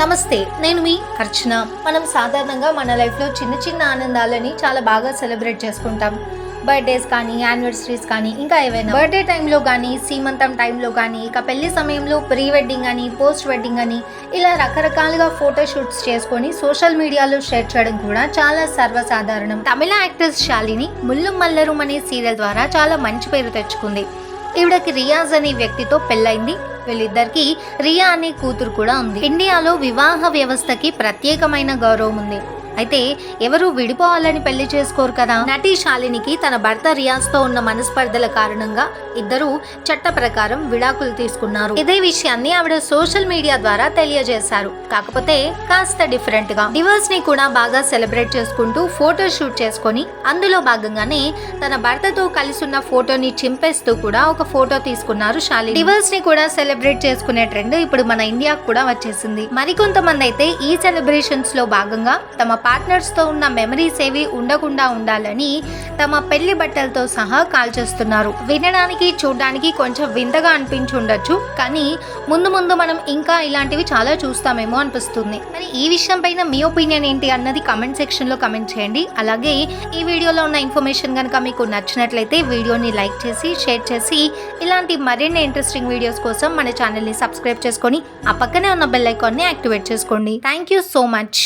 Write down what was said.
నమస్తే నేను మీ అర్చన మనం సాధారణంగా మన లైఫ్లో చిన్న చిన్న ఆనందాలని చాలా బాగా సెలబ్రేట్ చేసుకుంటాం. బర్త్డేస్ కానీ యానివర్సరీస్ కానీ ఇంకా ఏవైనా. బర్త్డే టైంలో కానీ సీమంతం టైంలో కానీ ఇక పెళ్ళి సమయంలో ప్రీ వెడ్డింగ్ అని పోస్ట్ వెడ్డింగ్ అని ఇలా రకరకాలుగా ఫోటోషూట్స్ చేసుకొని సోషల్ మీడియాలో షేర్ చేయడం కూడా చాలా సర్వసాధారణం. తమిళ యాక్ట్రెస్ శాలిని ముల్లు మల్లరు అనే సీరియల్ ద్వారా చాలా మంచి పేరు తెచ్చుకుంది. ఈవిడకి రియాజ్ అనే వ్యక్తితో పెళ్ళైంది. వీళ్ళిద్దరికి రియా అనే కూతురు కూడా ఉంది. ఇండియాలో వివాహ వ్యవస్థకి ప్రత్యేకమైన గౌరవం ఉంది. అయితే ఎవరు విడిపోవాలని పెళ్ళి చేసుకోరు కదా. నటి శాలినికి తన భర్త రియాజ్తో ఉన్న మనస్పర్ధల కారణంగా ఇద్దరు చట్ట ప్రకారం విడాకులు తీసుకున్నారు. ఇదే విషయాన్ని ఆవిడ సోషల్ మీడియా ద్వారా తెలియజేశారు. కాకపోతే కాస్త డిఫరెంట్గా. డివోర్స్ని కూడా బాగా సెలబ్రేట్ చేసుకుంటూ ఫోటో షూట్ చేసుకొని అందులో భాగంగానే తన భర్తతో కలిసి ఉన్న ఫోటోని చింపేస్తూ కూడా ఒక ఫోటో తీసుకున్నారు శాలి డివోర్స్ని కూడా సెలబ్రేట్ చేసుకునే ట్రెండ్ ఇప్పుడు మన ఇండియాకు కూడా వచ్చేసింది. మరికొంతమంది అయితే ఈ సెలబ్రేషన్స్లో భాగంగా తమ పార్ట్నర్స్తో ఉన్న మెమరీస్ ఏవి ఉండకుండా ఉండాలని తమ పెళ్ళి బట్టలతో సహా కాల్చేస్తున్నారు వినడానికి చూడడానికి కొంచెం వింతగా అనిపించి ఉండొచ్చు కానీ ముందు ముందు మనం ఇంకా ఇలాంటివి చాలా చూస్తామేమో అనిపిస్తుంది. మరి ఈ విషయం పైన మీ ఒపీనియన్ ఏంటి అన్నది కమెంట్ సెక్షన్లో కమెంట్ చేయండి. అలాగే ఈ వీడియోలో ఉన్న ఇన్ఫర్మేషన్ కనుక మీకు నచ్చినట్లయితే వీడియోని లైక్ చేసి షేర్ చేసి ఇలాంటి మరిన్ని ఇంట్రెస్టింగ్ వీడియోస్ కోసం మన ఛానల్ని సబ్స్క్రైబ్ చేసుకొని ఆ పక్కనే ఉన్న బెల్ ఐకాన్ని యాక్టివేట్ చేసుకోండి. Thank you so much.